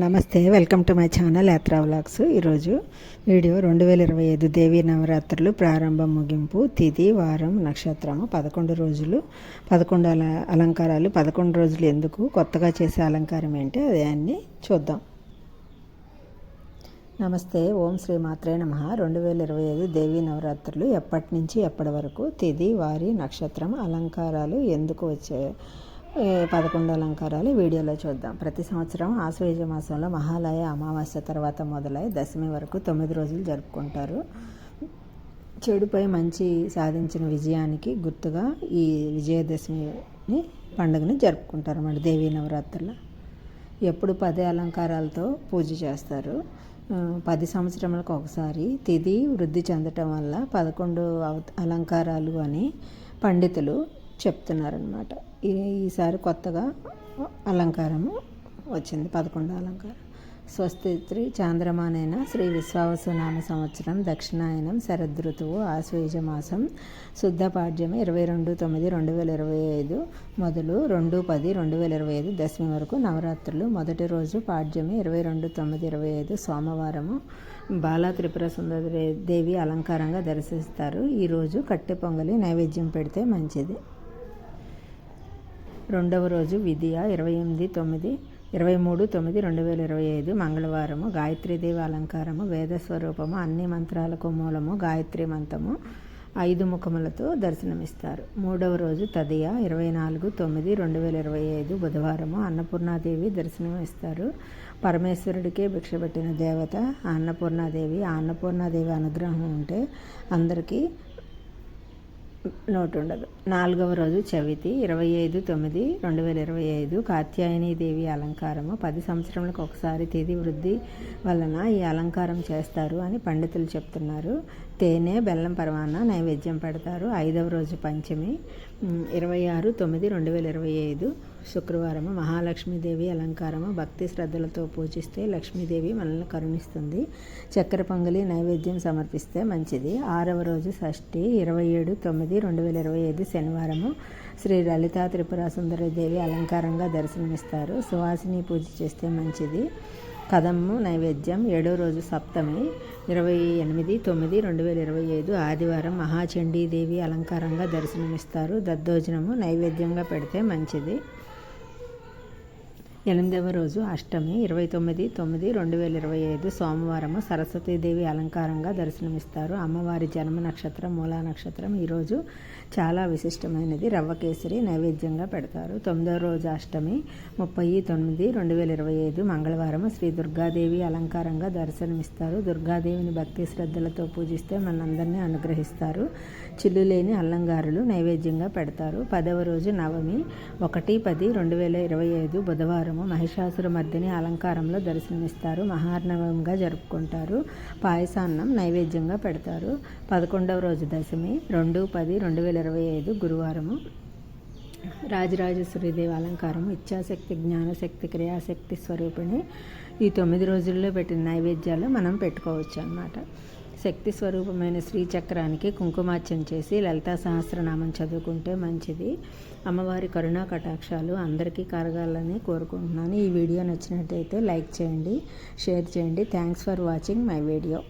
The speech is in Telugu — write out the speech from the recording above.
నమస్తే welcome to my channel Yatra vlogs. ఈరోజు వీడియో రెండు వేల ఇరవై ఐదు దేవీ నవరాత్రులు ప్రారంభం ముగింపు తిథి వారం నక్షత్రము పదకొండు రోజులు. పదకొండు అల అలంకారాలు. పదకొండు రోజులు ఎందుకు? కొత్తగా చేసే అలంకారం ఏంటి? అదే చూద్దాం. నమస్తే ఓం శ్రీ మాత్రే నమ. రెండు వేల ఇరవై ఐదు దేవీ నవరాత్రులు ఎప్పటి నుంచి ఎప్పటి వరకు? తిథి వారి నక్షత్రం అలంకారాలు ఎందుకు వచ్చాయో? పదకొండు అలంకారాలు వీడియోలో చూద్దాం. ప్రతి సంవత్సరం ఆశ్వేజ మాసంలో మహాలయ అమావాస్య తర్వాత మొదలై దశమి వరకు తొమ్మిది రోజులు జరుపుకుంటారు. చెడుపై మంచి సాధించిన విజయానికి గుర్తుగా ఈ విజయదశమిని పండుగని జరుపుకుంటారు అన్నమాట దేవీ నవరాత్రుల. ఎప్పుడు పది అలంకారాలతో పూజ చేస్తారు. పది సంవత్సరములకు ఒకసారి తిది వృద్ధి చెందటం వల్ల పదకొండు అవ- అలంకారాలు అని పండితులు చెప్తున్నారనమాట ఈసారి కొత్తగా అలంకారము వచ్చింది పదకొండు అలంకారం. స్వస్తిత్రి చాంద్రమానైన శ్రీ విశ్వావసునామ సంవత్సరం దక్షిణాయనం శరదృతువు ఆశ్వేజ మాసం శుద్ధ పాడ్యమి ఇరవై రెండు తొమ్మిది రెండు వేల ఇరవై ఐదు మొదలు రెండు పది రెండు వేల ఇరవై ఐదు దశమి వరకు నవరాత్రులు. మొదటి రోజు పాడ్యమి ఇరవై రెండు తొమ్మిది ఇరవై ఐదు సోమవారము బాల త్రిపుర సుందరి దేవి అలంకారంగా దర్శిస్తారు. ఈరోజు కట్టె పొంగలి నైవేద్యం పెడితే మంచిది. రెండవ రోజు విధియ ఇరవై ఎనిమిది తొమ్మిది ఇరవై మూడు తొమ్మిది రెండు వేల ఇరవై ఐదు మంగళవారము గాయత్రీదేవి అలంకారము వేద స్వరూపము అన్ని మంత్రాలకు మూలము గాయత్రి మంత్రము ఐదు ముఖములతో దర్శనమిస్తారు. మూడవ రోజు తదియ ఇరవై నాలుగు తొమ్మిది రెండు వేల ఇరవై ఐదు బుధవారము అన్నపూర్ణాదేవి దర్శనమిస్తారు. పరమేశ్వరుడికే భిక్ష పెట్టిన దేవత అన్నపూర్ణాదేవి ఆ అన్నపూర్ణాదేవి అనుగ్రహం ఉంటే అందరికీ లోటు ఉండదు నాలుగవ రోజు చవితి ఇరవై ఐదు తొమ్మిది రెండు వేల ఇరవై ఐదు కాత్యాయని దేవి అలంకారము. పది సంవత్సరములకు ఒకసారి తేదీ వృద్ధి వలన ఈ అలంకారం చేస్తారు అని పండితులు చెప్తున్నారు. తేనె బెల్లం పరమాన్న నైవేద్యం పెడతారు. ఐదవ రోజు పంచమి ఇరవై ఆరు తొమ్మిది రెండు వేల ఇరవై ఐదు శుక్రవారము మహాలక్ష్మీదేవి అలంకారము. భక్తి శ్రద్ధలతో పూజిస్తే లక్ష్మీదేవి మనల్ని కరుణిస్తుంది. చక్కెర పొంగలి నైవేద్యం సమర్పిస్తే మంచిది. ఆరవ రోజు షష్ఠి ఇరవై ఏడు తొమ్మిది రెండు వేల ఇరవై ఐదు శనివారము శ్రీ లలితా త్రిపుర సుందరదేవి అలంకారంగా దర్శనమిస్తారు. సువాసిని పూజ చేస్తే మంచిది. కదమ్ము నైవేద్యం ఏడో రోజు సప్తమి ఇరవై ఎనిమిది తొమ్మిది రెండు వేల ఇరవై ఐదు ఆదివారం మహాచండీదేవి అలంకారంగా దర్శనమిస్తారు. దద్దోజనము నైవేద్యంగా పెడితే మంచిది. ఎనిమిదవ రోజు అష్టమి ఇరవై తొమ్మిది తొమ్మిది రెండు వేల ఇరవై ఐదు సోమవారము సరస్వతీదేవి అలంకారంగా దర్శనమిస్తారు. అమ్మవారి జన్మ నక్షత్రం మూలా నక్షత్రం ఈరోజు చాలా విశిష్టమైనది. రవ్వ కేసరి నైవేద్యంగా పెడతారు. తొమ్మిదవ రోజు అష్టమి ముప్పై తొమ్మిది రెండు వేల ఇరవై ఐదు మంగళవారం శ్రీ దుర్గాదేవి అలంకారంగా దర్శనమిస్తారు. దుర్గాదేవిని భక్తి శ్రద్ధలతో పూజిస్తే మనందరినీ అనుగ్రహిస్తారు. చిల్లు లేని అల్లంగారులు నైవేద్యంగా పెడతారు. పదవ రోజు నవమి ఒకటి పది రెండు వేల ఇరవై ఐదు బుధవారం అలంకారము మహిషాసుర మర్దిని అలంకారంలో దర్శనమిస్తారు. మహార్నవంగా జరుపుకుంటారు. పాయసాన్నం నైవేద్యంగా పెడతారు. పదకొండవ రోజు దశమి రెండు పది రెండు వేల ఇరవై ఐదు గురువారము. రాజరాజేశ్వరిదేవి అలంకారం ఇచ్ఛాశక్తి జ్ఞానశక్తి క్రియాశక్తి స్వరూపిణి. ఈ తొమ్మిది రోజుల్లో పెట్టిన నైవేద్యాలు మనం పెట్టుకోవచ్చు అన్నమాట. శక్తి స్వరూపమైన శ్రీచక్రానికి కుంకుమార్చన చేసి లలితా సహస్రనామం చదువుకుంటే మంచిది. అమ్మవారి కరుణా కటాక్షాలు అందరికీ కరగాలని కోరుకుంటున్నాను. ఈ వీడియో నచ్చినట్టయితే లైక్ చేయండి షేర్ చేయండి. Thanks for watching my video